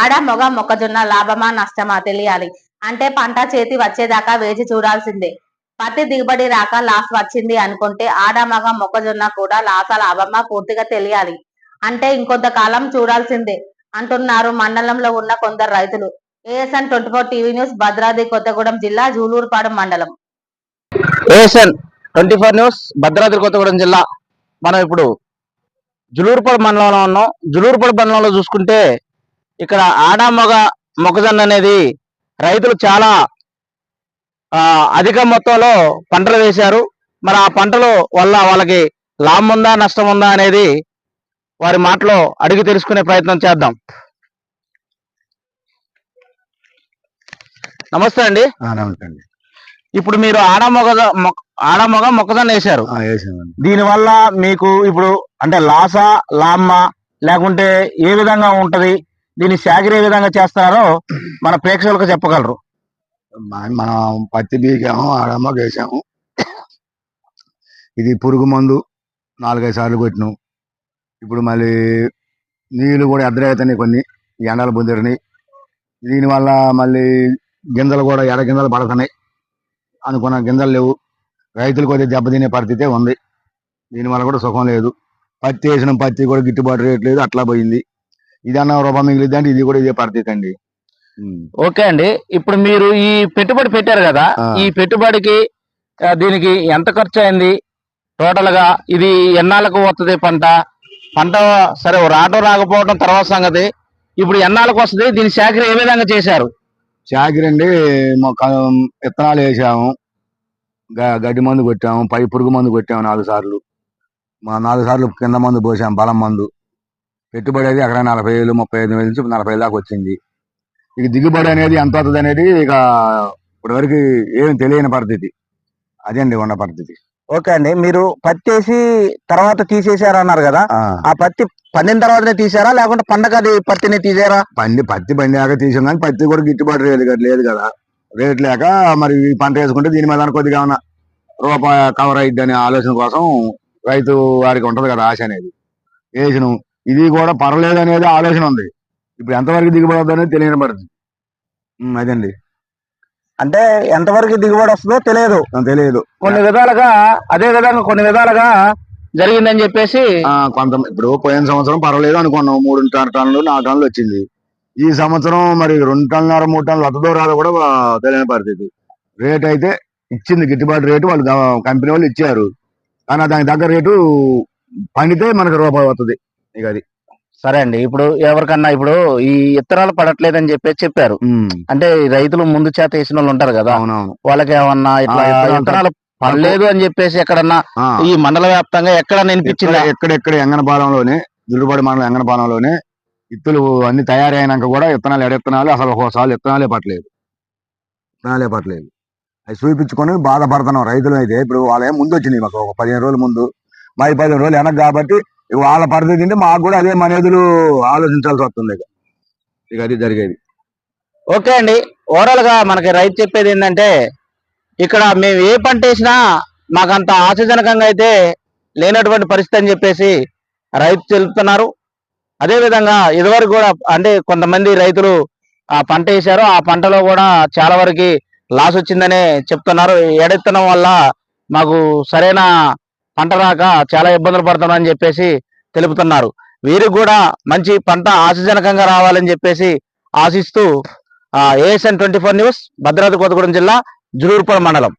ఆడ మొగ మొక్కజొన్న లాభమా నష్టమా తెలియాలి. అంటే పంట చేతి వచ్చేదాకా వేచి చూడాల్సిందే. పత్తి దిగుబడి రాక లాస్ వచ్చింది అనుకుంటే ఆడ మగ మొక్కజొన్న కూడా లాస లాభమా పూర్తిగా తెలియాలి. అంటే ఇంకొంతకాలం చూడాల్సిందే అంటున్నారు మండలంలో ఉన్న కొందరు రైతులు. ASN twenty four TV news Bhadradri Kothagudem జిల్లా జూలూరుపాడు మండలం. ASN twenty four news Bhadradri Kothagudem జిల్లా. మనం ఇప్పుడు జులూరుపాడు మండలంలో ఉన్నాం. జులూరుపాడు మండలంలో చూసుకుంటే ఇక్కడ ఆడ మొగ మొక్కజొన్న అనేది రైతులు చాలా అధిక మొత్తంలో పంటలు వేశారు. మరి ఆ పంటలు వల్ల వాళ్ళకి లాభం ఉందా నష్టం ఉందా అనేది వారి మాటలో అడిగి తెలుసుకునే ప్రయత్నం చేద్దాం. నమస్తే అండి. నమస్కండి ఇప్పుడు మీరు ఆడ మొగ ఆడ మొగ మొక్కజొన్న వేశారు. దీని వల్ల మీకు ఇప్పుడు అంటే లాసా లామ్మా లేకుంటే ఏ విధంగా ఉంటది? దీన్ని సాగిరి ఏ విధంగా చేస్తారో మన ప్రేక్షకులకు చెప్పగలరు. మనం పత్తి బీకాము ఆడమ్మ వేసాము. ఇది పురుగు మందు నాలుగైదు సార్లు కొట్టినాం. ఇప్పుడు మళ్ళీ నీళ్ళు కూడా ఎద్దరైతున్నాయి కొన్ని ఈ ఎండలు బుందిరినాయి దీనివల్ల మళ్ళీ గింజలు కూడా ఎడ గింజలు పడుతున్నాయి. అనుకున్న గింజలు లేవు. రైతులు కొద్దిగా దెబ్బతినే పరిస్థితే ఉంది. దీనివల్ల కూడా సుఖం లేదు. పత్తి వేసిన పత్తి కూడా గిట్టుబాటు రేట్ లేదు అట్లా పోయింది. ఇది అన్న రూపాయి మిగిలిద్ది అంటే ఇది కూడా ఇదే పరిస్థితి అండి. ఓకే అండి. ఇప్పుడు మీరు ఈ పెట్టుబడి పెట్టారు కదా. ఈ పెట్టుబడికి దీనికి ఎంత ఖర్చు అయింది? టోటల్గా ఇది ఎన్నాళ్ళకు వస్తుంది పంట? పంట సరే రావటం రాకపోవడం తర్వాత సంగతి. ఇప్పుడు ఎన్నాళ్ళకు వస్తుంది? దీని సేకరణ ఏ విధంగా చేశారు? చాకిరండి విత్తనాలు వేసాము. గడ్డి మందు కొట్టాము పై పురుగు మందు కొట్టాము నాలుగు సార్లు. మా నాలుగు సార్లు కింద మందు పోసాము బలం మందు. పెట్టుబడి అయితే ఎకరా నలభై వేలు ముప్పై ఐదు వేల నుంచి నలభై వేలు దాకా వచ్చింది. ఇక దిగుబడి అనేది ఎంత అవుతుంది అనేది ఇక ఇప్పటివరకు ఏం తెలియని పరిస్థితి. అదండి ఉన్న పరిస్థితి. ఓకే అండి. మీరు పత్తి వేసి తర్వాత తీసేశారు అన్నారు కదా? ఆ, పత్తి పండిన తర్వాతనే తీసారా? లేకుంటే పండగ అది పత్తిని తీసారా? పండి పత్తి పండాక తీసాం కానీ పత్తి కూడా గిట్టుబాటు లేదు కదా లేదు కదా. రేట్ లేక మరి పంట వేసుకుంటే దీని మీద కొద్దిగా ఏమన్నా రూపాయి కవర్ అయ్యిద్ది అనే ఆలోచన కోసం రైతు వారికి ఉంటది కదా ఆశ అనేది. వేసినాం. ఇది కూడా పర్లేదు అనేది ఆలోచన ఉంది. ఇప్పుడు ఎంతవరకు దిగుబడి అవుతుంది అనేది తెలియని పడుతుంది అదండి. అంటే ఎంతవరకు దిగుబడి వస్తుందో తెలియదు. తెలియదు. కొన్ని విధాలుగా అదే విధంగా కొన్ని విధాలుగా జరిగిందని చెప్పేసి కొంత ఇప్పుడు పోయిన సంవత్సరం పర్వాలేదు అనుకున్నాం. మూడు టన్- టన్నులు నాలుగు టన్నులు వచ్చింది. ఈ సంవత్సరం మరి రెండు టన్నుల మూడు టన్నులు వస్తుందో రాదో కూడా తెలియని పరిస్థితి. రేట్ అయితే ఇచ్చింది గిట్టుబాటు రేటు వాళ్ళు కంపెనీ వాళ్ళు ఇచ్చారు. కానీ దానికి తగ్గ రేటు పండితే మనకు రూపాయి వస్తుంది ఇక అది. సరే అండి ఇప్పుడు ఎవరికన్నా ఇప్పుడు ఈ ఇత్తనాలు పడట్లేదని చెప్పేసి చెప్పారు. అంటే రైతులు ముందు చేత వేసిన వాళ్ళు ఉంటారు కదా. అవునవును. వాళ్ళకి ఏమన్నా ఇట్లా ఇత్తనాలు పడలేదు అని చెప్పేసి ఎక్కడన్నా ఈ మండల వ్యాప్తంగా ఎక్కడ వినిపించిందా ఎక్కడ- ఎక్కడెక్కడ ఎంగనపాలెంలోనే దుర్రుపాడు మండలం ఎంగనపాలెంలోనే ఇత్తులు అన్ని తయారైనాక కూడా విత్తనాలు ఎడెత్తనాలు అసలు ఒకసారి విత్తనాలే పట్టలేదు. విత్తనాలే పట్టలేదు. అవి చూపించుకొని బాధపడుతున్నాం రైతులు అయితే. ఇప్పుడు వాళ్ళే ముందు వచ్చినాయి మాకు ఒక పదిహేను రోజుల ముందు. మా పదిహేను రోజులు వెనక కాబట్టి ఇక వాళ్ళ పరిస్థితి ఏంటి? మాకు కూడా అదే మనేదులు ఆలోచించాల్సి వస్తుంది ఇక. ఇక అది జరిగేది. ఓకే అండి. ఓవరాల్గా మనకి రైతు చెప్పేది ఏంటంటే ఇక్కడ మేము ఏ పంట వేసినా మాకు అంత ఆశాజనకంగా అయితే లేనటువంటి పరిస్థితి అని చెప్పేసి రైతు తెలుపుతున్నారు అదేవిధంగా ఇదివరకు కూడా అంటే కొంతమంది రైతులు ఆ పంట వేశారు. ఆ పంటలో కూడా చాలా వరకు లాస్ వచ్చిందనే చెప్తున్నారు. ఎడెత్తడం వల్ల మాకు సరైన పంట రాక చాలా ఇబ్బందులు పడుతున్నామని చెప్పేసి తెలుపుతున్నారు. వీరికి కూడా మంచి పంట ఆశాజనకంగా రావాలని చెప్పేసి ఆశిస్తూ ASN twenty four news Bhadradri Kothagudem జిల్లా జులూరుపాడు మండలం.